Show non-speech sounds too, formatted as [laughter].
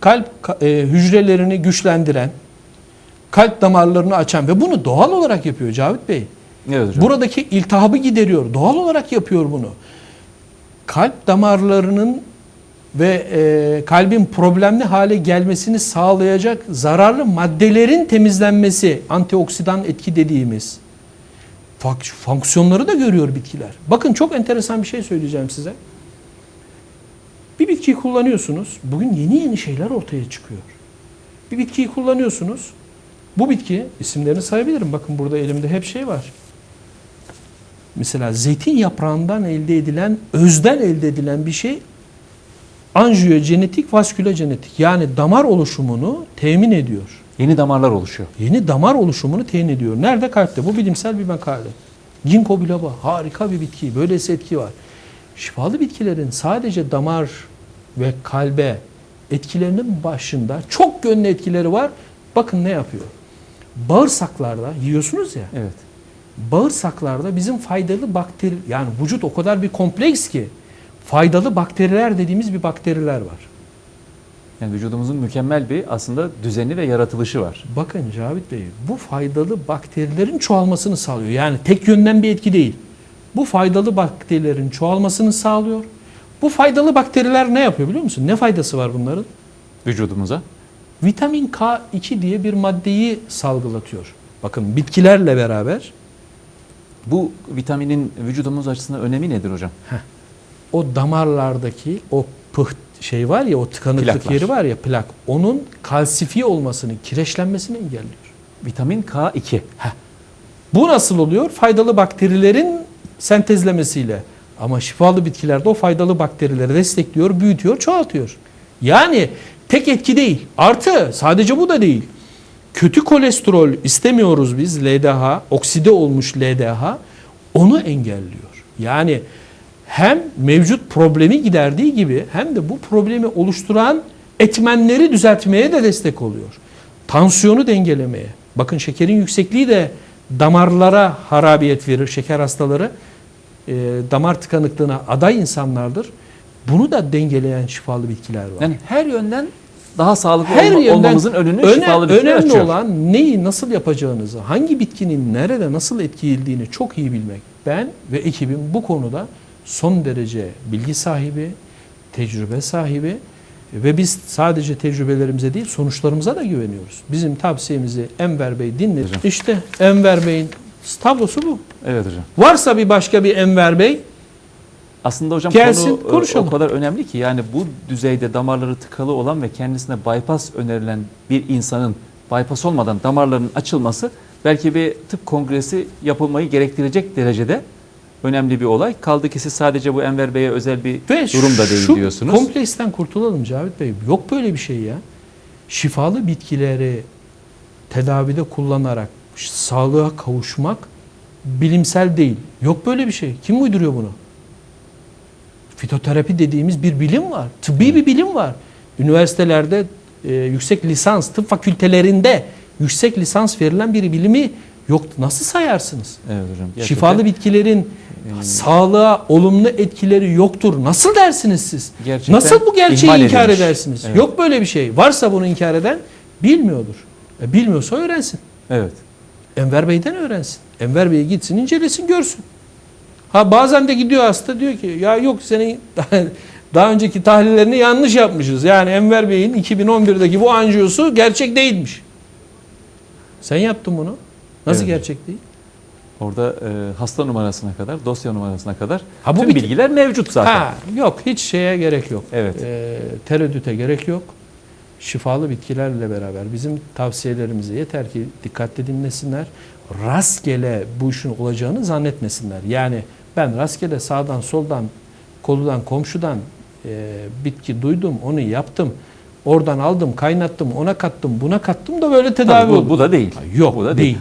kalp ka- e, hücrelerini güçlendiren, kalp damarlarını açan ve bunu doğal olarak yapıyor Cavit Bey. Evet hocam. Buradaki iltihabı gideriyor. Doğal olarak yapıyor bunu. Kalp damarlarının ve e, kalbin problemli hale gelmesini sağlayacak zararlı maddelerin temizlenmesi, antioksidan etki dediğimiz fonksiyonları da görüyor bitkiler. Bakın çok enteresan bir şey söyleyeceğim size. Bir bitkiyi kullanıyorsunuz. Bugün yeni yeni şeyler ortaya çıkıyor. Bir bitkiyi kullanıyorsunuz. Bu bitki isimlerini sayabilirim. Bakın burada elimde hep şey var. Mesela zeytin yaprağından elde edilen, özden elde edilen bir şey anjiyogenetik, vaskülogenetik yani damar oluşumunu temin ediyor. Yeni damarlar oluşuyor. Yeni damar oluşumunu temin ediyor. Nerede? Kalpte. Bu bilimsel bir makale. Ginkgo biloba harika bir bitki. Böylesi etki var. Şifalı bitkilerin sadece damar ve kalbe etkilerinin başında çok yönlü etkileri var. Bakın ne yapıyor. Bağırsaklarda yiyorsunuz ya. Evet. Bağırsaklarda bizim faydalı bakteri yani vücut o kadar bir kompleks ki faydalı bakteriler dediğimiz bir bakteriler var. Yani vücudumuzun mükemmel bir aslında düzeni ve yaratılışı var. Bakın Cavit Bey bu faydalı bakterilerin çoğalmasını sağlıyor. Yani tek yönden bir etki değil. Bu faydalı bakterilerin çoğalmasını sağlıyor. Bu faydalı bakteriler ne yapıyor biliyor musun? Ne faydası var bunların? Vücudumuza. Vitamin K2 diye bir maddeyi salgılatıyor. Bakın bitkilerle beraber Bu vitaminin vücudumuz açısından önemi nedir hocam? o damarlardaki o pıht şey var ya o tıkanıklık Plaklar. yeri var ya plak onun kalsifiye olmasını, kireçlenmesini engelliyor. Vitamin K2. Bu nasıl oluyor? Faydalı bakterilerin sentezlemesiyle. Ama şifalı bitkilerde o faydalı bakterileri destekliyor, büyütüyor, çoğaltıyor. Yani tek etki değil. Artı sadece bu da değil. Kötü kolesterol istemiyoruz biz LDH, okside olmuş LDH onu engelliyor. Yani hem mevcut problemi giderdiği gibi hem de bu problemi oluşturan etmenleri düzeltmeye de destek oluyor. Tansiyonu dengelemeye. Bakın şekerin yüksekliği de damarlara harabiyet verir. Şeker hastaları e, damar tıkanıklığına aday insanlardır. Bunu da dengeleyen şifalı bitkiler var. Yani her yönden daha sağlıklı Her olma- yönden olmamızın önünü öne- şifalı bitkiler önemli açıyor. olan neyi nasıl yapacağınızı, hangi bitkinin nerede nasıl etkilediğini çok iyi bilmek. Ben ve ekibim bu konuda son derece bilgi sahibi, tecrübe sahibi ve biz sadece tecrübelerimize değil sonuçlarımıza da güveniyoruz. Bizim tavsiyemizi Enver Bey dinledi. İşte Enver Bey'in tablosu bu. Evet hocam. Varsa bir başka bir Enver Bey Aslında hocam Gelsin, konu e, konuşalım. o kadar önemli ki yani bu düzeyde damarları tıkalı olan ve kendisine bypass önerilen bir insanın bypass olmadan damarların açılması belki bir tıp kongresi yapılmayı gerektirecek derecede önemli bir olay. Kaldı ki siz sadece bu Enver Bey'e özel bir Ve durum da değil şu diyorsunuz. kompleksten kurtulalım Cavit Bey. Yok böyle bir şey ya. Şifalı bitkileri tedavide kullanarak sağlığa kavuşmak bilimsel değil. Yok böyle bir şey. Kim uyduruyor bunu? Fitoterapi dediğimiz bir bilim var. Tıbbi bir bilim var. Üniversitelerde e, yüksek lisans, tıp fakültelerinde yüksek lisans verilen bir bilimi yok. Nasıl sayarsınız? Evet hocam. gerçekten. Şifalı bitkilerin Yani sağlığa olumlu etkileri yoktur. Nasıl dersiniz siz? Gerçekten Nasıl bu gerçeği inkar edilmiş. edersiniz? Evet. Yok böyle bir şey. Varsa bunu inkar eden bilmiyordur. E, bilmiyorsa öğrensin. Evet. Enver Bey'den öğrensin. Enver Bey gitsin incelesin görsün. Ha bazen de gidiyor hasta diyor ki ya yok senin [laughs] daha önceki tahlillerini yanlış yapmışız. Yani Enver Bey'in 2011'deki bu anjiyosu gerçek değilmiş. Sen yaptın bunu. Nasıl Evet. gerçek değil? Orada e, hasta numarasına kadar, dosya numarasına kadar Ha, bu tüm bilgiler mevcut zaten. Ha, yok hiç şeye gerek yok. Evet. Ee, tereddüte gerek yok. Şifalı bitkilerle beraber bizim tavsiyelerimizi yeter ki dikkatli dinlesinler. Rastgele bu işin olacağını zannetmesinler. Yani ben rastgele sağdan soldan koludan komşudan e, bitki duydum onu yaptım. Oradan aldım kaynattım ona kattım buna kattım da böyle tedavi Tabii bu, oldu. bu da değil. Yok bu da değil.